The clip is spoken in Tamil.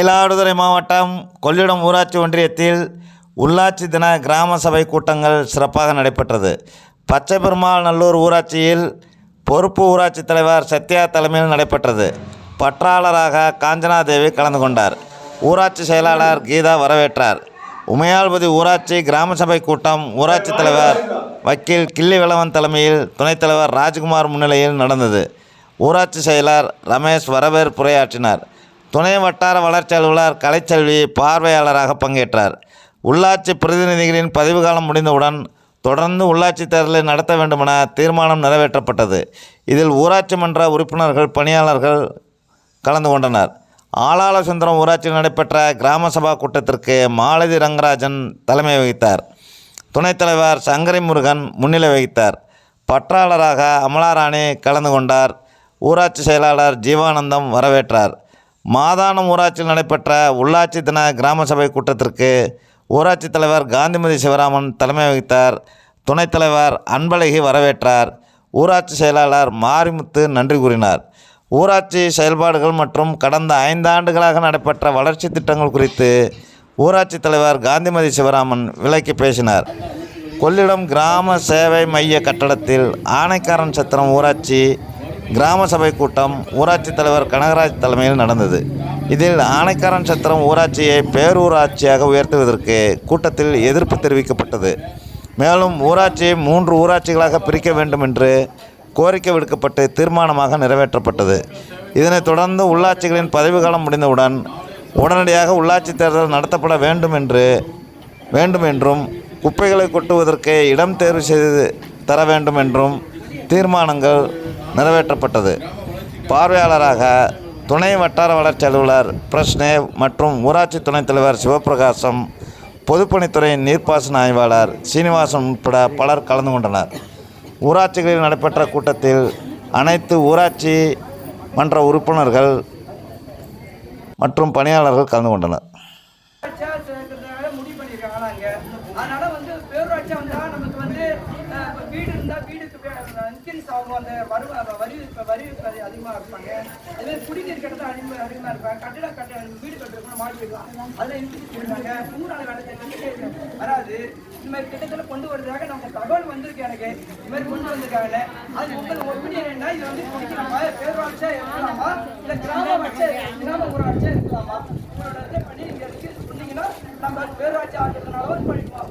மயிலாடுதுறை மாவட்டம் கொள்ளிடம் ஊராட்சி ஒன்றியத்தில் உள்ளாட்சி தின கிராம சபை கூட்டங்கள் சிறப்பாக நடைபெற்றது. பச்சை பெருமாள் நல்லூர் ஊராட்சியில் பொறுப்பு ஊராட்சி தலைவர் சத்யா தலைமையில் நடைபெற்றது. பற்றாளராக காஞ்சனாதேவி கலந்து கொண்டார். ஊராட்சி செயலாளர் கீதா வரவேற்றார். உமையாள்பதி ஊராட்சி கிராம சபை கூட்டம் ஊராட்சி தலைவர் வக்கீல் கிள்ளி விளவன் தலைமையில் துணைத் தலைவர் ராஜ்குமார் முன்னிலையில் நடந்தது. ஊராட்சி செயலர் ரமேஷ் வரவேற்புரையாற்றினார் துணை வட்டார வளர்ச்சி அலுவலர் கலைச்செல்வி பார்வையாளராக பங்கேற்றார். உள்ளாட்சி பிரதிநிதிகளின் பதிவு காலம் முடிந்தவுடன் தொடர்ந்து உள்ளாட்சி தேர்தலை நடத்த வேண்டுமென தீர்மானம் நிறைவேற்றப்பட்டது. இதில் ஊராட்சி மன்ற உறுப்பினர்கள் பணியாளர்கள் கலந்து கொண்டனர். ஆளாளசுந்தரம் ஊராட்சியில் நடைபெற்ற கிராம சபா கூட்டத்திற்கு மாலதி ரங்கராஜன் தலைமை வகித்தார். துணைத் தலைவர் சங்கரி முருகன் முன்னிலை வகித்தார். பற்றாளராக அமலாராணி கலந்து கொண்டார். ஊராட்சி செயலாளர் ஜீவானந்தம் வரவேற்றார். மாதானம் ஊராட்சியில் நடைபெற்ற உள்ளாட்சி தின கிராம சபை கூட்டத்திற்கு ஊராட்சி தலைவர் காந்திமதி சிவராமன் தலைமை வகித்தார். துணைத் தலைவர் அன்பழகி வரவேற்றார். ஊராட்சி செயலாளர் மாரிமுத்து நன்றி கூறினார். ஊராட்சி செயல்பாடுகள் மற்றும் கடந்த ஐந்தாண்டுகளாக நடைபெற்ற வளர்ச்சி திட்டங்கள் குறித்து ஊராட்சி தலைவர் காந்திமதி சிவராமன் விளக்கி பேசினார். கொள்ளிடம் கிராம சேவை மைய கட்டடத்தில் ஆனைக்காரன் சத்திரம் ஊராட்சி கிராம சபை கூட்டம் ஊராட்சி தலைவர் கனகராஜ் தலைமையில் நடந்தது. இதில் ஆனைக்காரன் சத்திரம் ஊராட்சியை பேரூராட்சியாக உயர்த்துவதற்கு கூட்டத்தில் எதிர்ப்பு தெரிவிக்கப்பட்டது. மேலும் ஊராட்சியை மூன்று ஊராட்சிகளாக பிரிக்க வேண்டும் என்று கோரிக்கை விடுக்கப்பட்டு தீர்மானமாக நிறைவேற்றப்பட்டது. இதனைத் தொடர்ந்து உள்ளாட்சிகளின் பதவிக்காலம் முடிந்தவுடன் உடனடியாக உள்ளாட்சி தேர்தல் நடத்தப்பட வேண்டும் என்று வேண்டும் என்றும் குப்பைகளை கொட்டுவதற்கு இடம் தேர்வு செய்து தர வேண்டும் என்றும் தீர்மானங்கள் நிறைவேற்றப்பட்டது. பார்வையாளராக துணை வட்டார வளர்ச்சி அலுவலர் பிரஸ்னேவ் மற்றும் ஊராட்சி துணைத் தலைவர் சிவபிரகாசம் பொதுப்பணித்துறையின் நீர்ப்பாசன ஆய்வாளர் சீனிவாசன் உட்பட பலர் கலந்து கொண்டனர். ஊராட்சிகளில் நடைபெற்ற கூட்டத்தில் அனைத்து ஊராட்சி மன்ற உறுப்பினர்கள் மற்றும் பணியாளர்கள் கலந்து கொண்டனர். பேரூராட்சியா வந்து நமக்கு வந்து வீடு இன்க்ரீஸ் ஆகும் அந்த வரு வரி வரி அதிகமாக இருப்பாங்க அதே குடிநீர் கட்டத்தை அதிகமாக அதிகமாக இருப்பாங்க. கட்டிட கட்ட வீடு கட்டுறதுக்கு மாடி வைக்கலாம் அதில் இன்க்ரீஸ் பண்ணுவாங்க நூறாள் வேலை வராது. இந்த மாதிரி திட்டத்தில் கொண்டு வரதுக்காக நம்ம தகவல் வந்திருக்கு எனக்கு. இந்த மாதிரி கொண்டு வந்திருக்காங்க. அது உங்கள் ஒப்பீனியன் என்ன? இது வந்து குடிக்கலாமா? பேரூராட்சியா இருக்கலாமா? இல்லை கிராம கிராம ஊராட்சியாக இருக்கலாமா? உங்களோட இதை பண்ணி நீங்கள் இருக்கு சொன்னீங்கன்னா நம்ம பேரூராட்சி ஆகிறதுனால படிப்போம்